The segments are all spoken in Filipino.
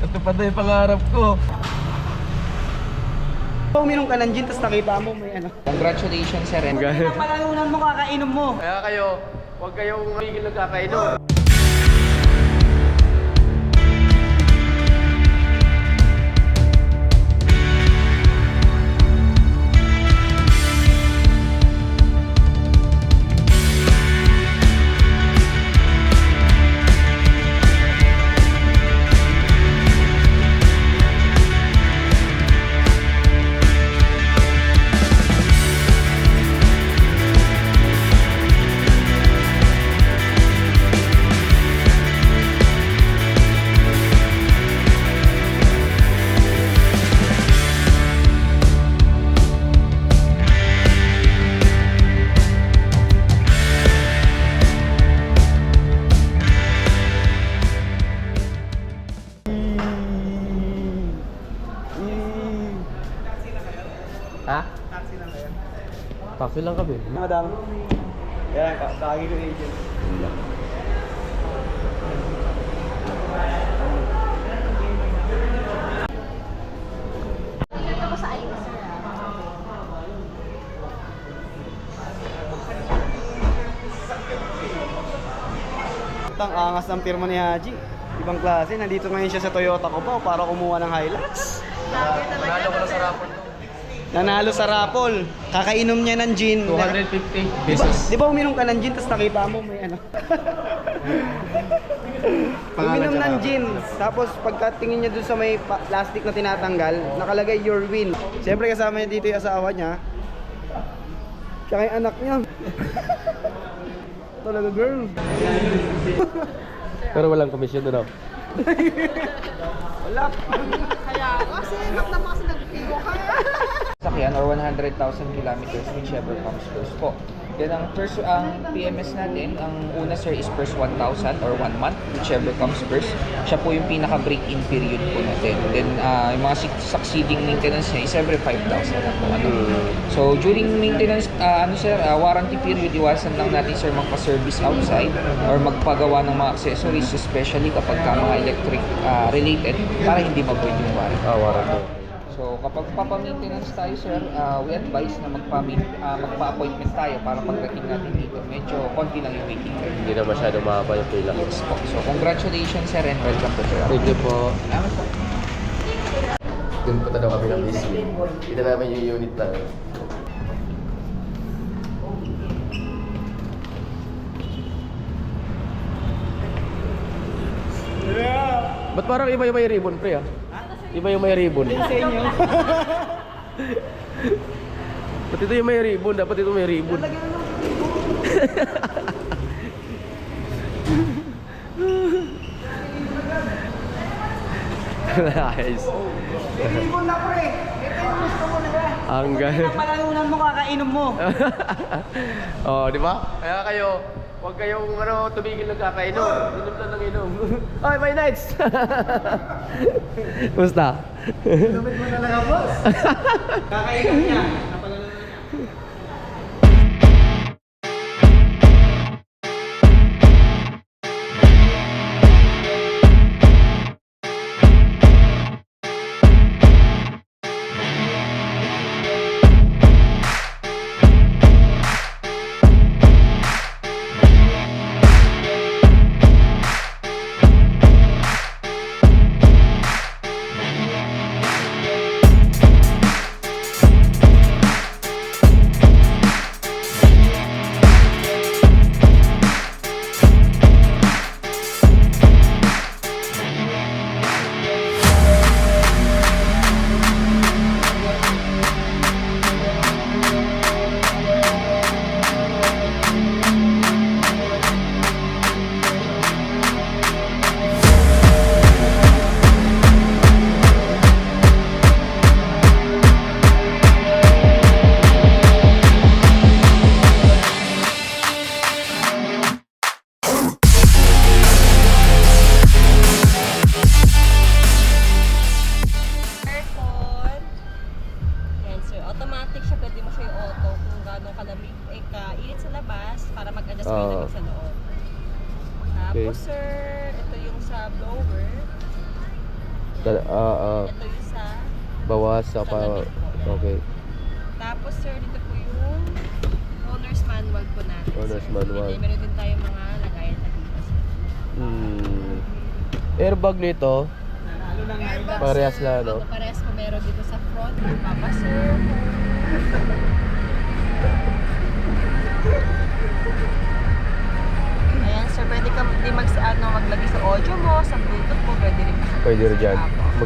Natupad na yung pangarap ko. Uminom ka ng gin, tapos nakita mo may ano. Congratulations, sir. And Ang palalunan mo, kakainom mo. Kaya kayo, huwag kayong magiging nagkakainom. Ha? Taxi lang kami. Madam. Yan, kagi ko agent. Ang angas ng pirma ni Haji. Ibang klase, nandito ngayon siya sa Toyota ko pa para kumuha ng Hilux. Nanalo ko na sa rapon. Nanalo sa raffle. Kakainom niya ng gin. 250 Di ba, pesos. di ba uminom ka ng gin tapos nakita mo may ano? uminom ng gin. Tapos pagkatingin niya dun sa may plastic na tinatanggal, nakalagay your win. Siyempre kasama niya dito yung asawa niya. Tsaka yung anak niya. Talaga girl. Pero walang komisyon doon. Wala. sakyan or 100,000 kilometers whichever comes first po. Then ang first ang PMS natin, ang una sir is first 1,000 or 1 month, whichever comes first. Siya po yung pinaka break-in period po natin. Then ah, yung mga suc- succeeding maintenance niya is every 5,000 na po. Ano. So during maintenance, ah, ano sir, ah, warranty period, iwasan lang natin sir magpa-service outside or magpagawa ng mga accessories, especially kapag ka mga electric ah, related, para hindi mag-void yung warranty. Ah, warranty. So kapag papa-maintenance tayo sir, uh, we advise na magpa uh, magpa-appointment tayo para pagdating natin dito, medyo konti lang yung waiting time. Hindi na masyado mahaba yung pila. Yes po. So congratulations sir and welcome to Terra. Thank you po. Salamat po. Doon daw kami ng busy. Kita namin yung unit na. Ba't parang iba yung ribbon, pre ah? Iba yung may ribbon. Sa inyo. Ito yung may ribbon? Dapat ito may ribbon. nice. Ibon na pre. Ito yung gusto mo na ba? Ang galing. Ang palalunan mo, kakainom mo. oh, di ba? Kaya kayo, huwag kayong ano, tumigil ng kakainom. Inom lang ng inom. Oy, my nights! Musta? Lumit mo na lang ang boss. Kakainom niya. Napalalunan niya. Da- ah, ah, Ito isa. bawas sa pa... Okay. Tapos sir, dito po yung owner's manual po natin. Owner's sir. manual. May meron din tayo mga lagayan na dito. sir. Hmm. Airbag nito, Airbags, Parehas sir. lang, no? Opo, Parehas po meron dito sa front. Papa sir. Pwede rin. dyan.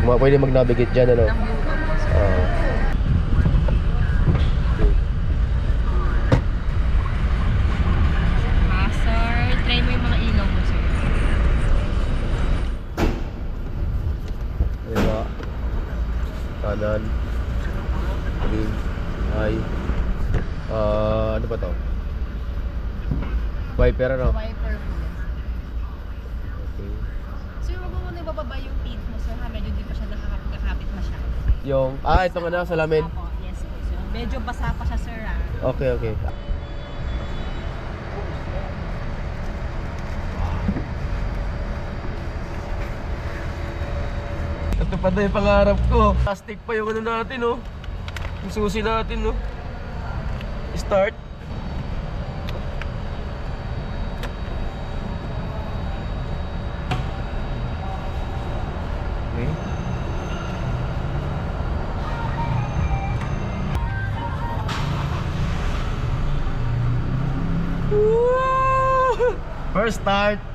Mag, pwede mag-navigate dyan, ano? Diba? Kanan. Green. Ay. Ah, ano ba to? Wiper ano? Wiper Yung, ah, ito nga na, salamin. Apo, yes po. Medyo basa pa siya, sir, ah. Okay, okay. Ito pa na yung pangarap ko. Plastic pa yung ano natin, oh. Yung susi natin, oh. Start. Start.